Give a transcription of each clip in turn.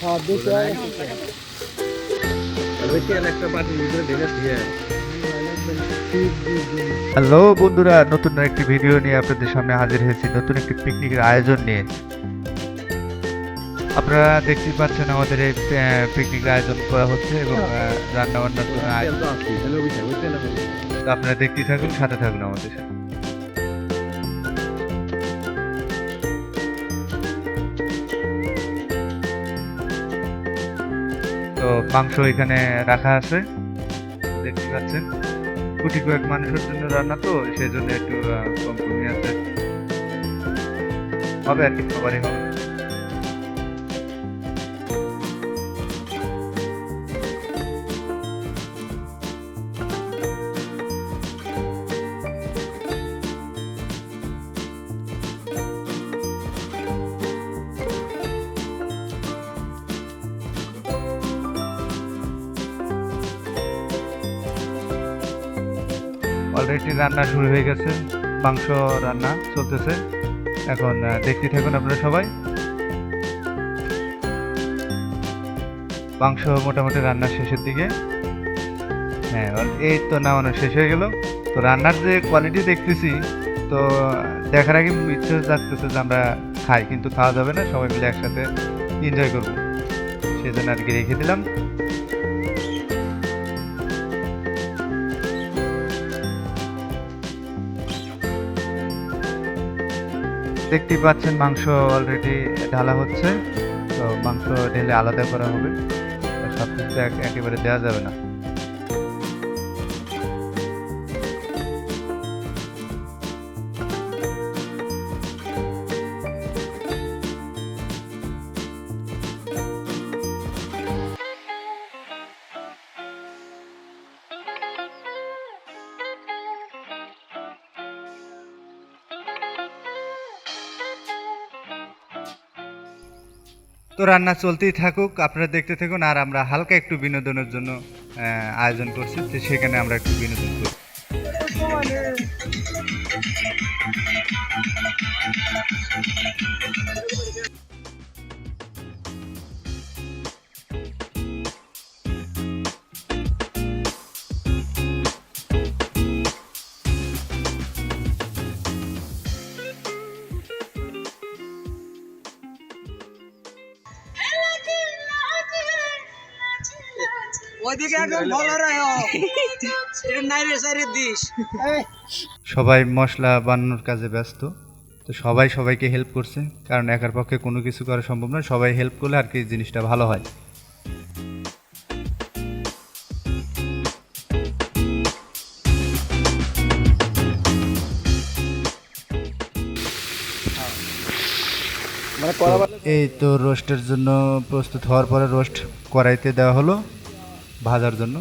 হ্যাঁ হয়ে হ্যালো বন্ধুরা নতুন একটি ভিডিও নিয়ে আপনাদের সামনে হাজির হয়েছি। নতুন একটি পিকনিকের আয়োজন নিয়ে। আপনারা দেখতেই পাচ্ছেন আমাদের এই পিকনিকের আয়োজন করা হচ্ছে এবং রান্না বান্নার জন্য আপনারা দেখতেই থাকুন সাথে থাকুন আমাদের সাথে। মাংস এখানে রাখা আছে। দেখতে পাচ্ছেন। কোটি কয়েক মানুষের জন্য রান্না তো সেই জন্য একটু কম কমে আছে। হবে আর কি খাবারই হবে। অলরেডি রান্না শুরু হয়ে গেছে, মাংস রান্না চলতেছে। এখন দেখতে থাকুন আপনারা সবাই। মাংস মোটামুটি রান্নার শেষের দিকে। হ্যাঁ এই তো নামানো শেষ হয়ে গেল। তো রান্নার যে কোয়ালিটি দেখতেছি, তো দেখার আগে ইচ্ছে জাগতেছে যে আমরা খাই, কিন্তু খাওয়া যাবে না, সবাই মিলে একসাথে এনজয় করব। সেই জন্য আর কি রেখে দিলাম। দেখতেই পাচ্ছেন মাংস অলরেডি ঢালা হচ্ছে। তো মাংস ঢেলে আলাদা করা হবে। সব কিছু এক- একেবারে দেওয়া যাবে না। তো রান্না চলতেই থাকুক, আপনারা দেখতে থাকুন, আর আমরা হালকা একটু বিনোদনের জন্য আয়োজন করছি, তো সেখানে আমরা একটু বিনোদন করি। ওইদিকে একদম সবাই মশলা বানানোর কাজে ব্যস্ত তো সবাই সবাইকে হেল্প করছে কারণ একার পক্ষে কোনো কিছু করা সম্ভব নয়। সবাই হেল্প করলে আর কি জিনিসটা ভালো হয়। মানে এই তো রোস্টের জন্য প্রস্তুত হওয়ার পরে রোস্ট কড়াইতে দেওয়া হলো। ভাজার জন্য।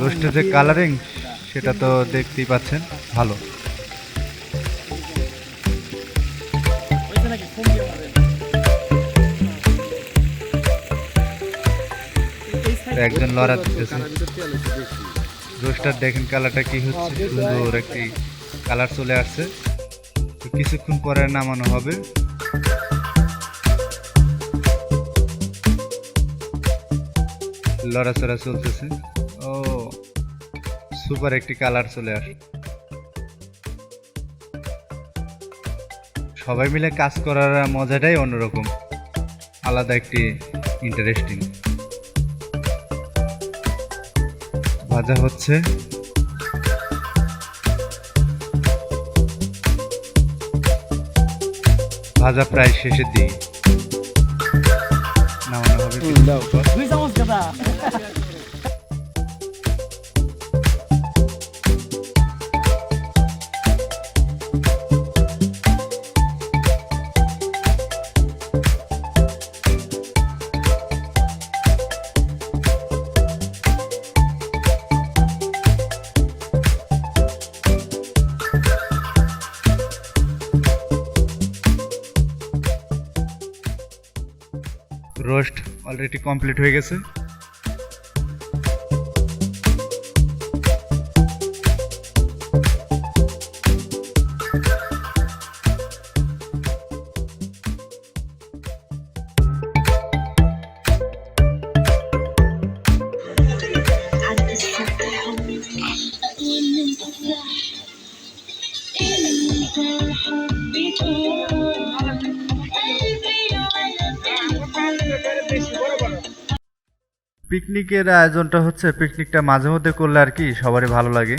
রোস্টের যে কালারিং সেটা তো দেখতেই পাচ্ছেন ভালো। একজন লড়া রোস্টার, দেখেন কালারটা কি হচ্ছে, সুন্দর একটি কালার চলে আসছে। তো কিছুক্ষণ পরে নামানো হবে। লড়াচড়া চলতেছে। ও, সুপার একটি কালার চলে আসে সবাই মিলে কাজ করার মজাটাই অন্যরকম। আলাদা একটি ইন্টারেস্টিং ভাজা হচ্ছে। ভাজা প্রায় শেষের দিকে। নামানো হবে দুই চামচ রোস্ট অলরেডি কমপ্লিট হয়ে গেছে। পিকনিকের আয়োজনটা হচ্ছে পিকনিকটা মাঝে মধ্যে করলে আর কি সবারই ভালো লাগে।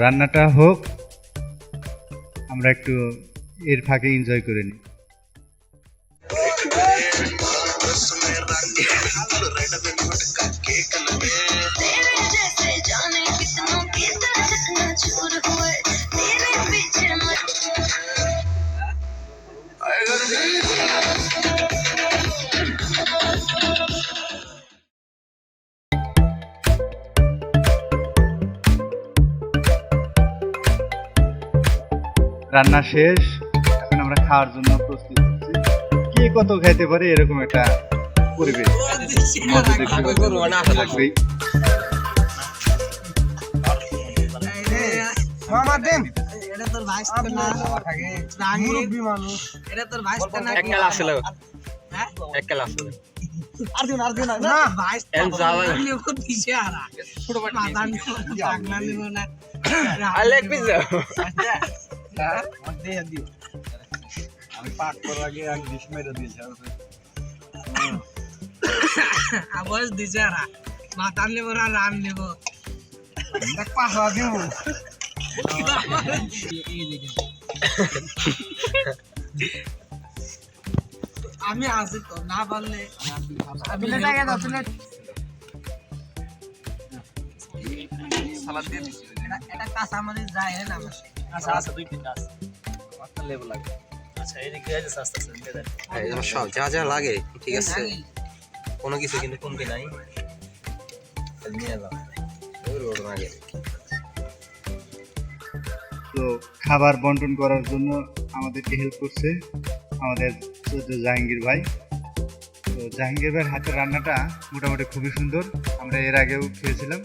রান্নাটা হোক, আমরা একটু এর ফাঁকে এনজয় করে নিই। রান্না শেষ। এখন আমরা খাওয়ার জন্য প্রস্তুত হচ্ছি। কে কত খাইতে পারে এরকম একটা পরিবেশ? হ্যাঁ? আর্জুন আর্জুন না। ছোট হ্যাঁ? আমি পাক করার আগে এক ডিশ মেরে দিয়েছি আওয়াজ দিছে আরা মাথা নিব না রান নিব। দেখ দিব আমি আছি তো না পারলে আমি টাকা দাও প্লেট সালাদ দিয়ে দিছি এটা এটা কাঁচা মরিচ যায় হ্যাঁ না আমার। আচ্ছা আচ্ছা দুই তিনটা আছে। একটা লেবু লাগে। আচ্ছা এই দিকে আছে আস্তে আস্তে দিয়ে দেন। একদম সব যা যা লাগে ঠিক আছে। কোনো কিছু কিন্তু কমতি নাই নিয়ে যাও ওর ওর আগে তো খাবার বন্টন করার জন্য আমাদেরকে হেল্প করছে আমাদের চৌদ্দ জাহাঙ্গীর ভাই। তো জাহাঙ্গীর ভাইয়ের হাতের রান্নাটা মোটামুটি খুবই সুন্দর। আমরা এর আগেও খেয়েছিলাম।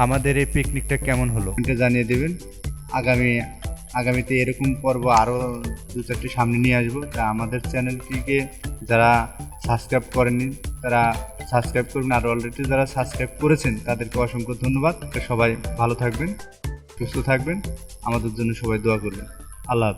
আমাদের এই পিকনিকটা কেমন হলো? জানিয়ে দেবেন। আগামী, আগামীতে এরকম পর্ব আরও দু চারটি সামনে নিয়ে আসব। তা আমাদের চ্যানেলটিকে যারা সাবস্ক্রাইব করেননি, তারা সাবস্ক্রাইব করবেন। আর অলরেডি যারা সাবস্ক্রাইব করেছেন, তাদেরকে অসংখ্য ধন্যবাদ। সবাই ভালো থাকবেন, সুস্থ থাকবেন। আমাদের জন্য সবাই দোয়া করবেন। আল্লাহ